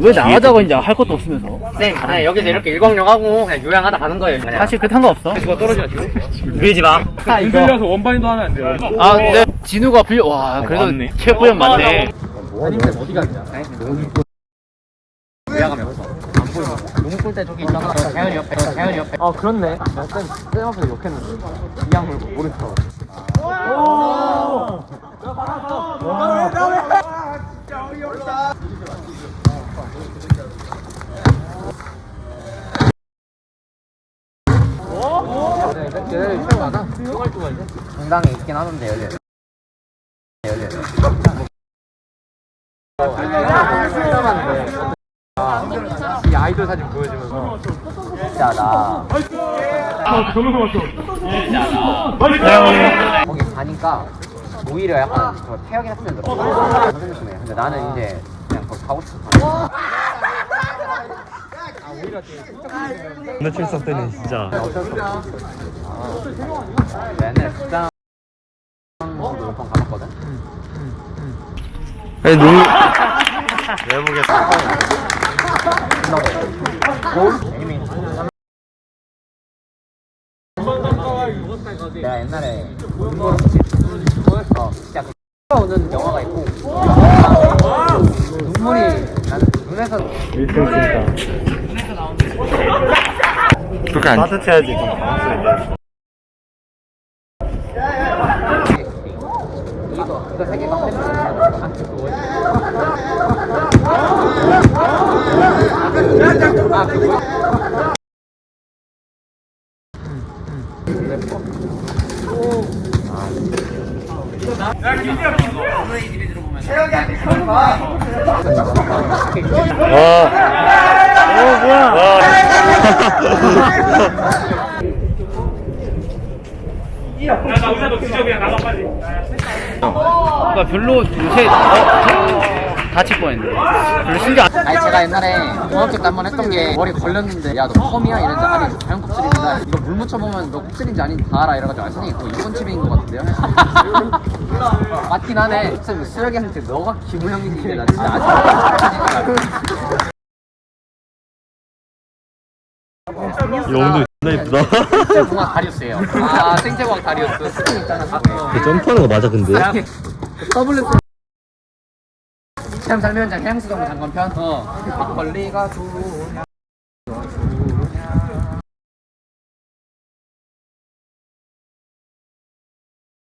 왜 나가자고 이제 할 것도 없으면서. 쌤, 그냥 여기서 이렇게 일광욕하고 그냥 요양하다 가는 거예요. 그냥. 사실 그 상관없어. 누가 떨어져가지고. 밀지 마. 아, 이거. 들려서 원반인도 하면 안 돼요. 아, 근데 진우가 빌려, 와, 그래도 맞네. 최고형 맞네. 아니면 어디 갔냐? 요양하면 없어. 안 보여. 너무 꿀때 저기 있잖아. 자연이 옆에, 자연이 옆에. 아 그렇네. 쌤, 쌤 앞에서 욕했는데. 이양물 모 른 척. 정당에 있긴 하는데 열려. 열려. 이 아이돌 사진 보여주면서. 진짜 나 거기 가니까 오히려 약간 학생 들어. 선생님이네. 근데 나는 이제 출석 때는 진짜 몇번 가봤거든. 아니 농 내보겠어 내가 옛날에 어 진짜 그 오는 영화가 있 1등 찐따 그렇게 안 따뜻해야지 야, 김지야, 김지야! 거 이거 세 개가 아 그거 와. 오 뭐야? 그러니까 별로 요새, 어, 다칠 뻔했네. 별로 신경 안, 아니 제가 옛날에 중학교 때 한 번 했던 게 머리 걸렸는데 야 너 펌이야? 이랬는데 아니 자연 곱슬입니다 이거 물 묻혀보면 너 곱슬인지 아닌지 다 알아. 이래가지고 아 선생님 그거 이번집인 것 같은데요? 맞긴 하네. 선생님 수혁이한테 너가 김우영인데 나 진짜 아직 영도 존나 이쁘다. 생체공학 다리우스예요. 아 생체공학 다리우스. 스킨 있잖아 스킨 점프하는 거 맞아 근데? 더블 레 스참 살면장 향수동 장건편. 어. 막걸리가 좋은